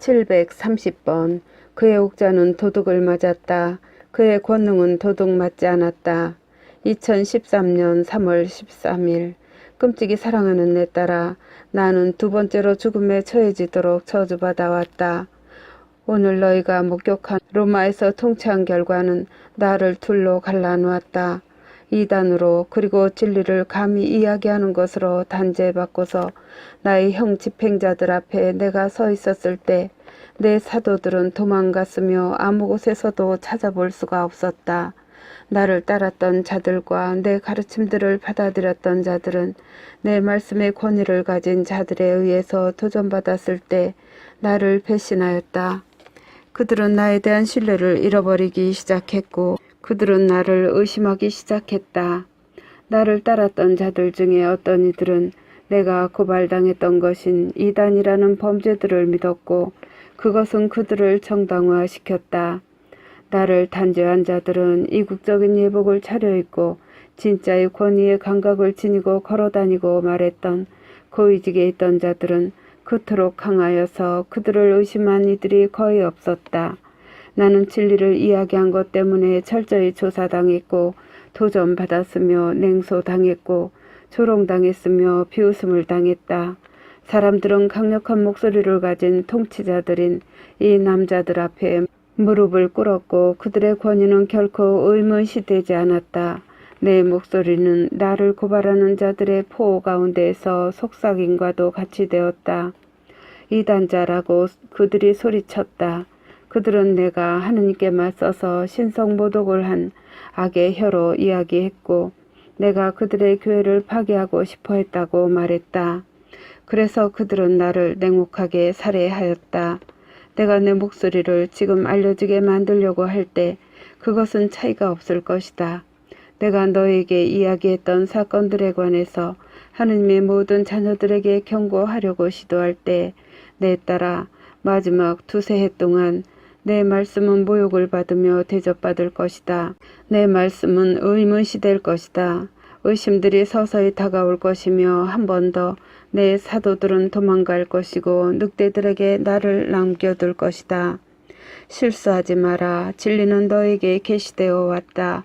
730번 그의 옥자는 도둑을 맞았다. 그의 권능은 도둑 맞지 않았다. 2013년 3월 13일 끔찍이 사랑하는 내 딸아 나는 두 번째로 죽음에 처해지도록 저주받아 왔다. 오늘 너희가 목격한 로마에서 통치한 결과는 나를 둘로 갈라놓았다. 이단으로 그리고 진리를 감히 이야기하는 것으로 단죄받고서 나의 형 집행자들 앞에 내가 서 있었을 때 내 사도들은 도망갔으며 아무 곳에서도 찾아볼 수가 없었다. 나를 따랐던 자들과 내 가르침들을 받아들였던 자들은 내 말씀의 권위를 가진 자들에 의해서 도전받았을 때 나를 배신하였다. 그들은 나에 대한 신뢰를 잃어버리기 시작했고 그들은 나를 의심하기 시작했다. 나를 따랐던 자들 중에 어떤 이들은 내가 고발당했던 것인 이단이라는 범죄들을 믿었고 그것은 그들을 정당화시켰다. 나를 단죄한 자들은 이국적인 예복을 차려입고 진짜의 권위의 감각을 지니고 걸어다니고 말했던 고위직에 있던 자들은 그토록 강하여서 그들을 의심한 이들이 거의 없었다. 나는 진리를 이야기한 것 때문에 철저히 조사당했고 도전받았으며 냉소당했고 조롱당했으며 비웃음을 당했다. 사람들은 강력한 목소리를 가진 통치자들인 이 남자들 앞에 무릎을 꿇었고 그들의 권위는 결코 의문시되지 않았다. 내 목소리는 나를 고발하는 자들의 포호 가운데에서 속삭임과도 같이 되었다. 이단자라고 그들이 소리쳤다. 그들은 내가 하느님께 맞서서 신성모독을 한 악의 혀로 이야기했고 내가 그들의 교회를 파괴하고 싶어 했다고 말했다. 그래서 그들은 나를 냉혹하게 살해하였다. 내가 내 목소리를 지금 알려지게 만들려고 할 때 그것은 차이가 없을 것이다. 내가 너에게 이야기했던 사건들에 관해서 하느님의 모든 자녀들에게 경고하려고 시도할 때내 딸아 마지막 두세 해 동안 내 말씀은 모욕을 받으며 대접받을 것이다. 내 말씀은 의문시될 것이다. 의심들이 서서히 다가올 것이며 한 번 더 내 사도들은 도망갈 것이고 늑대들에게 나를 남겨둘 것이다. 실수하지 마라. 진리는 너에게 계시되어 왔다.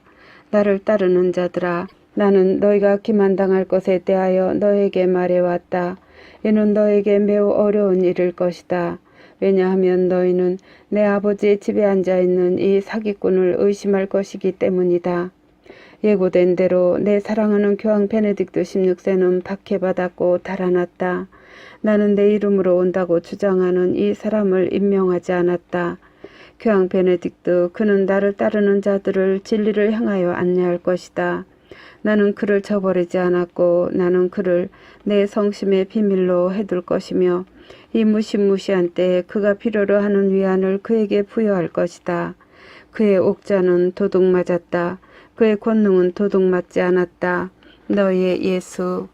나를 따르는 자들아, 나는 너희가 기만당할 것에 대하여 너에게 말해왔다. 이는 너에게 매우 어려운 일일 것이다. 왜냐하면 너희는 내 아버지의 집에 앉아 있는 이 사기꾼을 의심할 것이기 때문이다. 예고된 대로 내 사랑하는 교황 베네딕토 16세는 박해받았고 달아났다. 나는 내 이름으로 온다고 주장하는 이 사람을 임명하지 않았다. 교황 베네딕트 그는 나를 따르는 자들을 진리를 향하여 안내할 것이다. 나는 그를 저버리지 않았고 나는 그를 내 성심의 비밀로 해둘 것이며 이 무시무시한 때에 그가 필요로 하는 위안을 그에게 부여할 것이다. 그의 옥자는 도둑 맞았다. 그의 권능은 도둑 맞지 않았다. 너의 예수